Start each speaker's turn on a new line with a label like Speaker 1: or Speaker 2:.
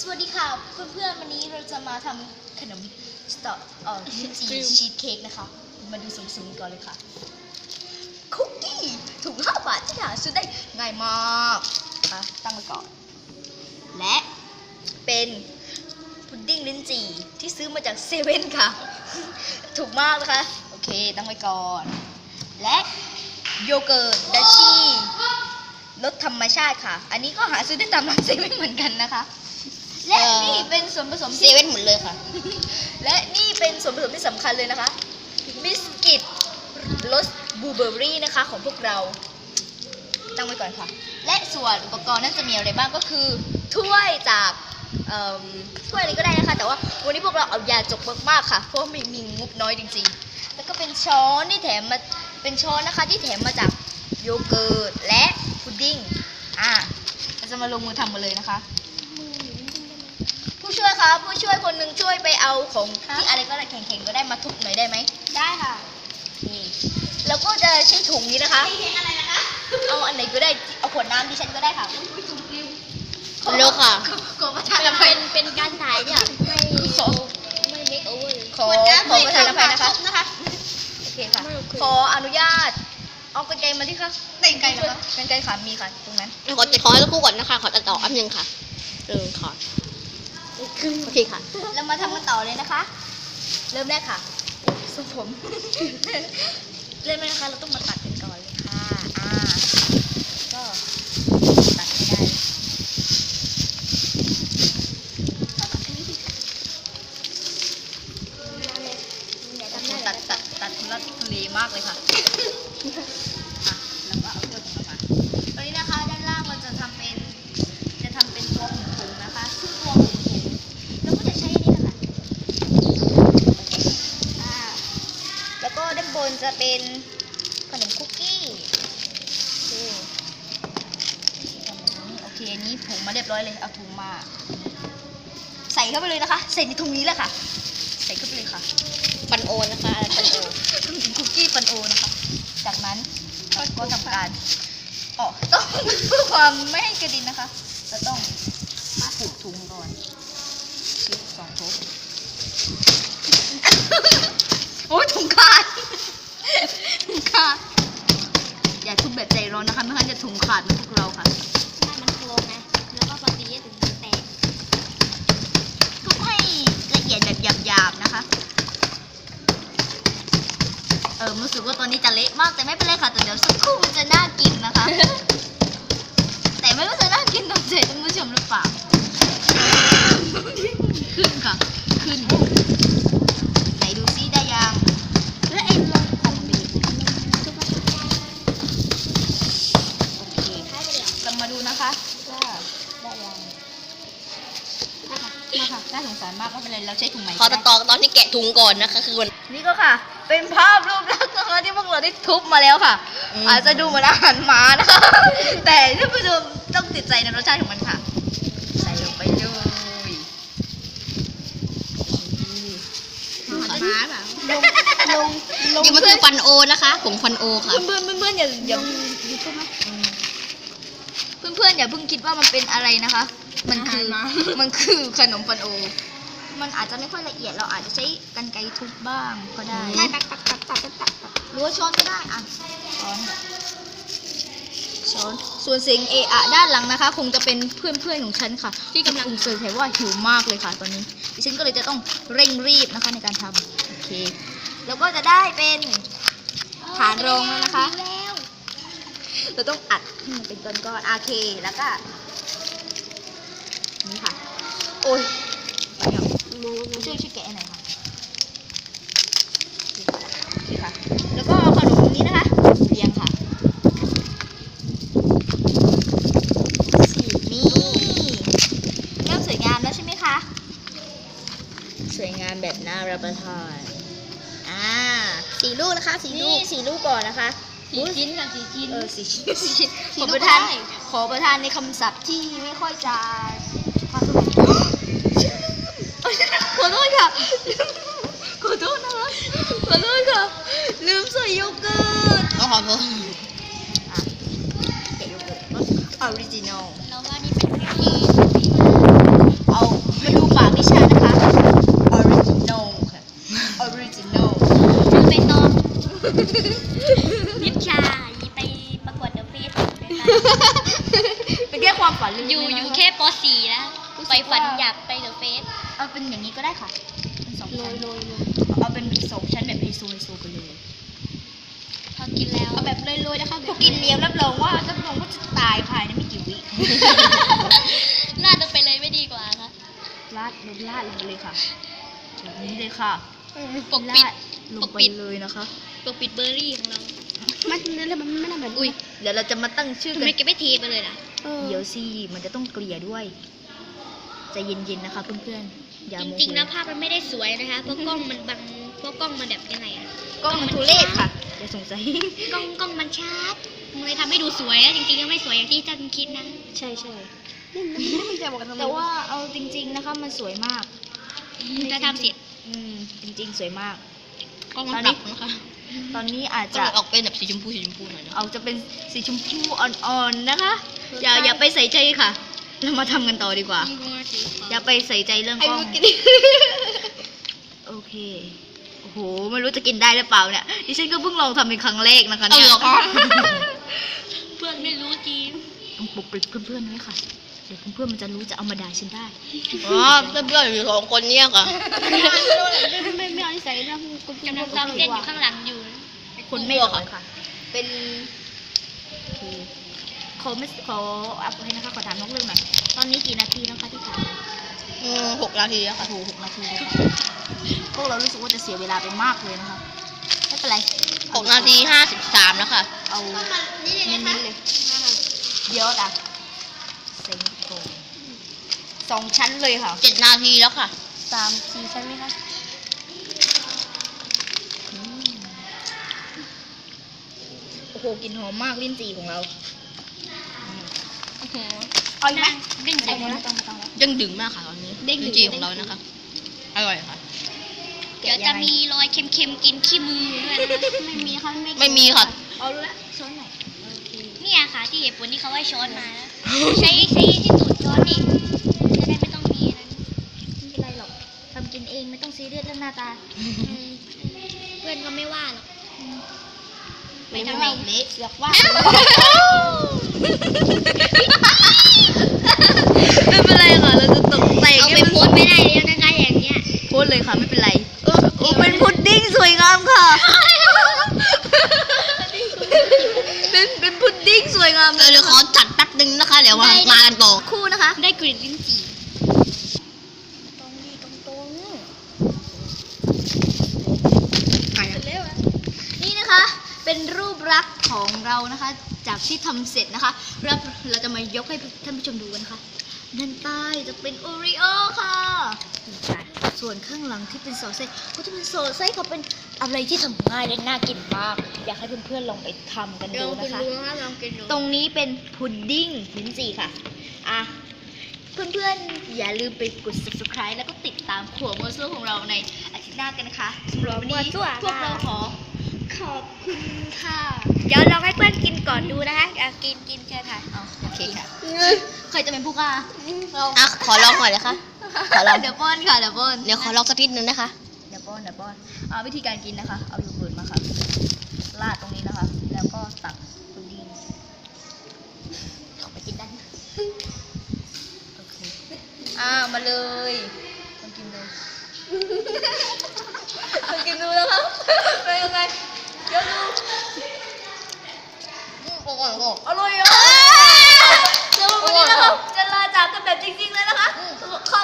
Speaker 1: สวัสดีค่ะเพื่อนๆวันนี้เราจะมาทำขนมสตอเอ่อจีชีสเค้กนะคะ มาดูสูงๆก่อนเลยค่ะ คุกกี้ถุง5บาทที่หาซื้อได้ง่ายมากอะตั้งไว้ก่อน และเป็นพุดดิ้งลิ้นจี่ที่ซื้อมาจากเซเว่นค่ะ ถูกมากนะคะ โอเคตั้งไว้ก่อน และโยเกิร์ตดัชชี่รสธรรมชาติค่ะ อันนี้ก็หาซื้อได้ตามร้านเซเว่นเหมือนกันนะคะ และ
Speaker 2: เอ่อ
Speaker 1: นี่เป็นส่วนผสม
Speaker 2: เซ
Speaker 1: ที่
Speaker 2: เว่นหมดเลยค่ะ
Speaker 1: และนี่เป็นส่วนผสมที่สำคัญเลยนะคะ บิสกิตรสบลูเบอร์รี่นะคะของพวกเรา ตั้งไว้ก่อนค่ะ และส่วนอุปกรณ์นั้นจะมีอะไรบ้างก็คือ ถ้วยจากเอิ่มถ้วยอะไรก็ได้นะคะ แต่ว่าวันนี้พวกเราเอายาจกมากๆค่ะ เพราะว่ามีมีงบน้อยจริงๆ แล้วก็เป็นช้อนที่แถมมา เป็นช้อนนะคะที่แถมมาจากโยเกิร์ตและพุดดิ้ง อะเราจะมาลงมือทำกันเลยนะคะ ผู้ช่วยครับ ผู้ช่วยคนหนึ่งช่วยไปเอาของที่อะไรก็ได้แข็งๆก็ได้มาทุบหน่อยได้ไหม
Speaker 2: ได้ค่ะ
Speaker 1: นี่แล้วก็จะใช้ถุงนี้นะคะ
Speaker 2: เห็นอะไรนะคะ
Speaker 1: เอาอันไหนก็ได้เอาขวดน้ำดิฉันก็ได้ค่ะ
Speaker 2: เร็วค่ะ
Speaker 1: ขอประทานอภั
Speaker 2: เป็
Speaker 1: ย
Speaker 2: นเป็นการถ่ายเนี่ยไม่
Speaker 1: ขอ
Speaker 2: ไม่เมคโอเวอร์
Speaker 1: ขอขอประทานอภัยนะคะ
Speaker 2: นะคะ
Speaker 1: โอเคค่ะ
Speaker 2: ไม่โอเค
Speaker 1: ขออนุญาต เอากระไกรมาที่ค่ะกระไกรนะคะกระไกรขามีค่ะตรงนั้น
Speaker 2: ขอจะขอให้สักครู่ก่อนนะคะ ขอตัดต่ออันหนึ่งค่ะหนึ่งค่ะ โอเคค่ะ
Speaker 1: เรามาทำกันต่อเลยนะคะ เริ่มแรกค่ะสุผม เริ่มแรกนะคะ เราต้องมาตัดกันก่อนเลยค่ะ อ่า ก็ตัดให้ได้โอ้โหตัดตัดตัดทุลักทุเลมากเลยค่ะอะแล้วก็เอาเครื่องมาตอนนี้นะคะ ด้านล่างเราจะทำเป็น จะทำเป็นตัวหมุนถุงนะคะซึ่งตัวหมุนถุงเราก็จะใช้อันนี้นะคะอ่าแล้วก็ด้า นบนจะเป็นขนมคุกกี้โอเคนี้โอเคอันนี้ผงมาเรียบร้อยเลยเอาถุงมา ใส่เข้าไปเลยนะคะ ใส่ในถุงนี้แหละค่ะ ใส่เข้าไปเลยค่ะ
Speaker 2: ปันโอนะคะปันโอ
Speaker 1: คุกกี้ฟันโอนะคะ จากนั้นก็ทำการอ๋อต้องเพื่อความไม่ให้กระดินนะคะเราต้องมาผูกถุงก่อนชิสองทุบโอ้ยถุงขาด มาก
Speaker 2: แต่
Speaker 1: ไม่เป็นไรค่ะแต่เดี๋ยวสักครู่มันจะน่ากินนะคะ แต่ไม่รู้จะน่ากินตรงใจท่านผู้ชมหรือเปล่า ขึ้นค่ะ ขึ้น ไหนดูซิได้ยัง
Speaker 2: แล้วเอ็นลงของบีบ
Speaker 1: โอเค
Speaker 2: ท้ายไปแล้ว
Speaker 1: เรามาดูนะคะว่าได้ยังมาค่ะน่าสงสารมากไม่เป็นไรเราใช้ถุงไหม
Speaker 2: ขอตัดต่อตอนที่แกะถุงก่อนนะคะ คือมัน
Speaker 1: นี่ก็ค่ะ เป็นภาพรูปลักษณ์นะคะที่พวกเราได้ทุบมาแล้วค่ะ
Speaker 2: อืม
Speaker 1: อาจจะดูเหมือนอาหารหมานะคะ แต่ท่านผู้ชมต้องติดใจในรสชาติของมันค่ะ ใส่ลงไปเลย
Speaker 2: อาหารหมาแบบลงลงนี่มันคือฟันโอนะคะผงฟันโอค่ะ
Speaker 1: เพื่อนเพื่อนเพื่อนๆอย่าอย่าเพื่อนเพื่อนๆอย่าเพิ่งคิดว่ามันเป็นอะไรนะคะ มันคือ
Speaker 2: อาหารหมา
Speaker 1: มันคือขนมฟันโอ มันอาจจะไม่ค่อยละเอียดเราอาจจะใช้กรรไกรทุบบ้างก็ได้
Speaker 2: ได้ตักตักตักตักตักตัก
Speaker 1: หรือว่าช้อนก็ได้อะช้อนช้อนส่วนเสียงเอะอะด้านหลังนะคะ คงจะเป็นเพื่อนๆของฉันค่ะ ที่กำลังเสิร์ฟว่าหิวมากเลยค่ะตอนนี้ดิฉันก็เลยจะต้องเร่งรีบนะคะในการทำโอเคแล้วก็จะได้เป็นฐานรองแล้วนะคะเราต้องอัดให้มันเป็นก้อนๆโอเคแล้วก็นี่ค่ะ โอ้ยไปเดี๋ยว ช่วยช่วยแกะหน่อยค่ะโอเคค่ะ แล้วก็เอาขนมนี้นะคะเรียงค่ะสีนี้เริ่มสวยงามแล้วใช่ไหมคะ สวยงามแบบน่ารับประทานอ่า
Speaker 2: สี่ลูกนะคะสี่ลู
Speaker 1: นี่
Speaker 2: ก
Speaker 1: สีลูกก่อนนะคะ
Speaker 2: สี่ชิ้นค่ะสี่ชิ้น
Speaker 1: เออสีชิ้นสีชิ้นข
Speaker 2: สี่
Speaker 1: อ
Speaker 2: ลูก
Speaker 1: ประทาน
Speaker 2: ก็ได้
Speaker 1: ขอประทานในคำศัพท์ที่ไม่ค่อยจะ ค่ะ ขอโทษนะขอโทษค่ะ ลืมใส่โยเกิร์ต
Speaker 2: ต้ขอโทษ
Speaker 1: ออริจินอลเรา
Speaker 2: ว่านี่เป็นที่
Speaker 1: เอามาดูปากนิชานะคะออริจินอลค่ะออริจินอล
Speaker 2: เราไปตองนิชาไปประกวดเดอะเฟสเป็นแค่ควา
Speaker 1: มฝั
Speaker 2: น
Speaker 1: อยู่อยู่แค
Speaker 2: ่ป .4 นะ
Speaker 1: ไปฝัน
Speaker 2: อยากไปเดอะเฟส
Speaker 1: เอาเป็นอย่างนี้ก็ได้ค่ะ เป็นสอง
Speaker 2: โร
Speaker 1: ชั้
Speaker 2: ย
Speaker 1: น
Speaker 2: โรยโรย
Speaker 1: เอาเป็นสองชั้นแบบไฮโซไฮโซไปเลย
Speaker 2: พอกินแล้ว เอาแบบโรยโรยนะคะ
Speaker 1: พอกินเลี้ยวรับรองว่ารับรองว่าจะตายภายในไม่กี่วิ
Speaker 2: ลาดลงไปเลยไม่ดีกว่าคะ
Speaker 1: ลาดลงลาดลงไปเลยค่ะแบบนี้เลยค่ะ
Speaker 2: ปกปิด
Speaker 1: ลาลง
Speaker 2: ปก
Speaker 1: ไป
Speaker 2: ปิด
Speaker 1: เลยนะคะ
Speaker 2: ปกปิดเบอร์รี่ของเรา
Speaker 3: มันเนื้อมันไม่น่าเหมือน
Speaker 2: อุ้ย
Speaker 1: เดี๋ยวเราจะมาตั้งชื่อ
Speaker 2: ทำ
Speaker 1: กั
Speaker 2: ไม
Speaker 1: น
Speaker 2: แกไม่เทไปเลยล่ะ
Speaker 3: เออ
Speaker 1: เดี๋ยวสิมันจะต้องเกลี่ยด้วย ใจเย็นๆนะคะเพื่อนๆอย่า
Speaker 2: จ
Speaker 1: โมโห
Speaker 2: ริงๆนะภาพมันไม่ได้สวยนะคะเพราะกล้องมันบังเพราะกล้องมันแบบยังไงอะ
Speaker 1: กล้องมันทุเรศค่ะอย่าสงสัย
Speaker 2: กล้องกล้องมันชัดมันเลยทำให้ดูสวยอะจริงๆก็ไม่สวยอย่างที่จันคิดนะ
Speaker 1: ใช่ใช่
Speaker 3: นี่มันไม่มีใจบอกกันทำไม
Speaker 1: แต่ว่าเอาจริง ๆนะคะมันสวยมาก
Speaker 2: จะทำเสร็จ
Speaker 1: อืมจริง ๆ สวยมาก
Speaker 2: กล้องมัน
Speaker 1: ตอน
Speaker 2: ป
Speaker 1: นี้
Speaker 2: รับนะคะ
Speaker 1: ตอนนี้อาจ
Speaker 2: จะ
Speaker 1: จะ
Speaker 2: ออกเป็นแบบสีชมพูสีชมพูหน่อยนะ
Speaker 1: เอาจะเป็นสีชมพูอ่อนๆนะคะ อย่าอย่าไปใส่ใจค่ะ เรามาทำกันต่อดีกว่า อย่าไปใส่ใจเรื่อง
Speaker 3: ไอ้
Speaker 1: กล้อง
Speaker 3: เมื่อกี้
Speaker 1: โอเค โอ้โห ไม่รู้จะกินได้หรือเปล่าเนี่ย ดิฉันก็เพิ่งลองทำเป็นครั้งแรกนะคะ
Speaker 2: เอา
Speaker 1: เนี่ย
Speaker 2: เหรอคะเพื่อนไม่รู้จริง
Speaker 1: ต้องปกปิดเพื่อนๆไว้ค่ะ เดี๋ยวเพื่อนๆมันจะรู้จะเอามาด่าฉันได้
Speaker 2: อ๋อ เพื่อนๆอยู่สองคนเนี่ยค่ะ
Speaker 3: ไม่ไม่ไม่เอานิสัยนะกู
Speaker 2: กำลังซ้อมเต้นอยู่ข้างหลังอยู่
Speaker 1: คนไม่หล่อค่ะ เป็นโอเค ขอไม่ขออัพให้นะคะขอถามน้องเรื่องหน่อยตอนนี้กี่นาทีแล้วคะที่ผ่านมา
Speaker 2: อืมหกนาทีแล้วค่ะ
Speaker 1: โอ้โหหกนาทีเลยค่ะพวกเรารู้สึกว่าจะเสียเวลาไปมากเลยนะคะไม่เป็นไร
Speaker 2: หกนาทีห้าสิบสามแล้วค่ะ
Speaker 1: เอาเน้นๆเลยเดี๋ยวอะเซ็งโกงสองชั้นเลยค่ะ
Speaker 2: เจ็ดนาทีแล้วค่ะ
Speaker 3: สามสี่ใช่ไหมคะ
Speaker 1: อืมโอ้โหกลิ่นหอมมากลิ้นจี่ของเรา
Speaker 2: โอ้โห
Speaker 1: เอาอีกไหม
Speaker 2: เด้ง
Speaker 1: เอา
Speaker 2: ดึง
Speaker 1: ไม่ต้องไม่ต้องแล้ว
Speaker 2: เด้งดึงมากค่ะตอนนี้
Speaker 3: เด้งดึง
Speaker 2: จีของเรานะคะอร่อยค่ะ
Speaker 1: แก
Speaker 2: เดี๋ยว
Speaker 1: ยั
Speaker 2: จะ
Speaker 1: งไง
Speaker 2: มีรอยเค็มๆกินขี้มือด้วยนะคะ
Speaker 3: ไม่มีค่ะ
Speaker 2: ไม่มีค่ะ
Speaker 1: เอารู้แล้วช้อนไหนโอเค
Speaker 2: เนี่ยค่ะที่เหตุผลที่เขาให้ช้อนมานะใช้ใช้ที่ตูดช้อนนี่จะได้ไม่ต้องมีนั้น
Speaker 1: ไม่เป็นไรหรอกทำกินเองไม่ต้องซีเรียสเรื่องหน้าตา
Speaker 2: อืมเพื่อนก็ไม่ว่าหรอก
Speaker 1: ไม่ทำให้เละเสือกว่าไม่เป็นไรค่ะ เราจะตกแต่ง
Speaker 2: เอา
Speaker 1: ให้
Speaker 2: ไป
Speaker 1: มัน
Speaker 2: โพสต์ไม่ได้แล้วนะคะอย่างเงี้ย
Speaker 1: โพสต์เลยค่ะไม่เป็นไรโอ้เป็นพุดดิ้งสวยงามค่ะ เป็นเป็นพุดดิ้งสวยงาม
Speaker 2: เดี๋ยวขอจัดแป๊บนึงนะคะ เดี๋ยวมามากันต่อ
Speaker 1: คู่นะคะ
Speaker 2: ได้กลิ่นลิ้นจี่
Speaker 1: ตรงนี้ตรงตรง
Speaker 3: เร็วอะ
Speaker 1: นี่นะคะ เป็นรูปลักษณ์ของเรานะคะ จากที่ทำเสร็จนะคะเราเราจะมายกให้ท่านผู้ชมดูกันนะคะด้านใต้จะเป็นโอริโอค่ะนี่ค่ะส่วนข้างหลังที่เป็นซอสไส้ก็จะเป็นซอสไส้ค่ะเป็นอะไรที่ทำง่ายและน่ากินมาก อยากให้เพื่อนๆลองไปทำกัน
Speaker 2: ล
Speaker 1: ดู
Speaker 2: องกิ
Speaker 1: นะ
Speaker 2: น
Speaker 1: คะ
Speaker 2: ดูนะคะลองกินดู
Speaker 1: ตรงนี้เป็นพุดดิ้งลิ้นจี่ค่ะอะเพื่อนๆ อย่าลืมไปกด subscribe แล้วก็ติดตามขัวมัวซั่วของเราในอาทิตย์หน้ากันนะคะสำหรับวันนี้พวกเราขอ ขอบคุณค่ะ
Speaker 2: เดี๋ยวลองให้เพื่อนกินก่อนดูนะคะอะกินกินเชิญค่ะ
Speaker 1: เอาโอเคค่ะใครจะเป็นผู้กล้า
Speaker 2: อะขอลองหน่อยนะคะขอลอง
Speaker 1: เดี๋ยวป้อนค่ะเดี๋ยวป้อน
Speaker 2: เดี๋ยวขอลองสักนิดนึงนะคะ
Speaker 1: เดี๋ยวป้อนเดี๋ยวป้อนเอาวิธีการกินนะคะ เอาโยูเกิร์ตมาค่ะราดตรงนี้นะคะ แล้วก็ตักพุดดิ้งเข้าไปกินได้นะโอเคอ่ามาเลยลองกินดูลองกินดูนะคะเป็นยังไงเอร่อยอะเดี๋ยวัน
Speaker 2: นี้นะค
Speaker 1: รับจะลาจากกันแบบจริงๆเลยนะคะขอ